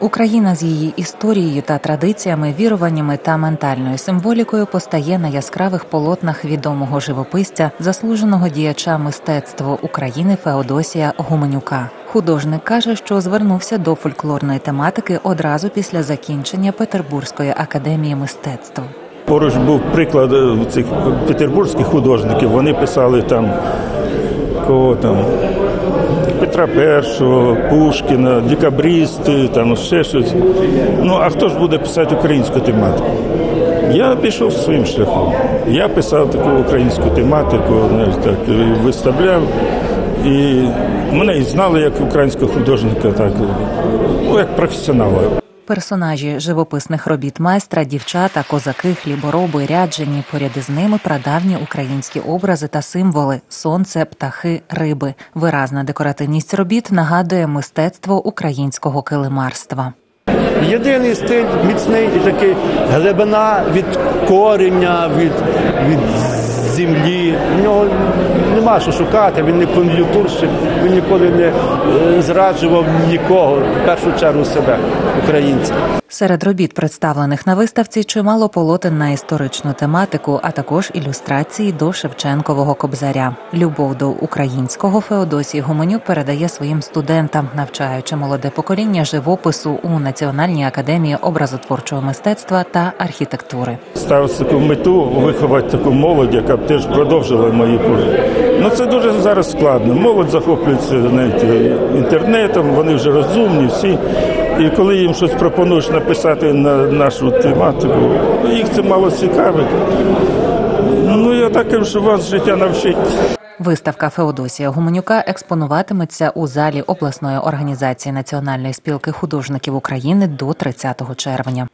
Україна з її історією та традиціями, віруваннями та ментальною символікою постає на яскравих полотнах відомого живописця, заслуженого діяча мистецтва України Феодосія Гуменюка. Художник каже, що звернувся до фольклорної тематики одразу після закінчення Петербурзької академії мистецтв. Поруч був приклад е, цих петербурзьких художників. Вони писали там кого там Петра І, Пушкіна, декабристи, там ще щось. Ну а хто ж буде писати українську тематику? Я пішов своїм шляхом. Я писав таку українську тематику, так, виставляв. І мене і знали як українського художника, так ну, як професіонала. Персонажі живописних робіт майстра, дівчата, козаки, хлібороби, ряджені, поряд із ними прадавні українські образи та символи сонце, птахи, риби. Виразна декоративність робіт нагадує мистецтво українського килимарства. Єдиний стиль міцний і такий глибина від корення, від, від землі. В нього нема що шукати, він не кон'юнктурщик, він ніколи не е, зраджував нікого, в першу чергу себе, українця. Серед робіт, представлених на виставці, чимало полотен на історичну тематику, а також ілюстрації до Шевченкового кобзаря. Любов до українського Феодосій Гуменюк передає своїм студентам, навчаючи молоде покоління живопису у Національній академії образотворчого мистецтва та архітектури. ставив таку мету виховати таку молодь, яка б теж продовжила мої курси. Ну це дуже зараз складно. Молодь захоплюється знаєте, інтернетом, вони вже розумні всі. І коли їм щось пропонуєш написати на нашу тематику, їх це мало цікавить. Ну я так що вас життя навчить. Виставка Феодосія Гуменюка експонуватиметься у залі обласної організації Національної спілки художників України до 30 червня.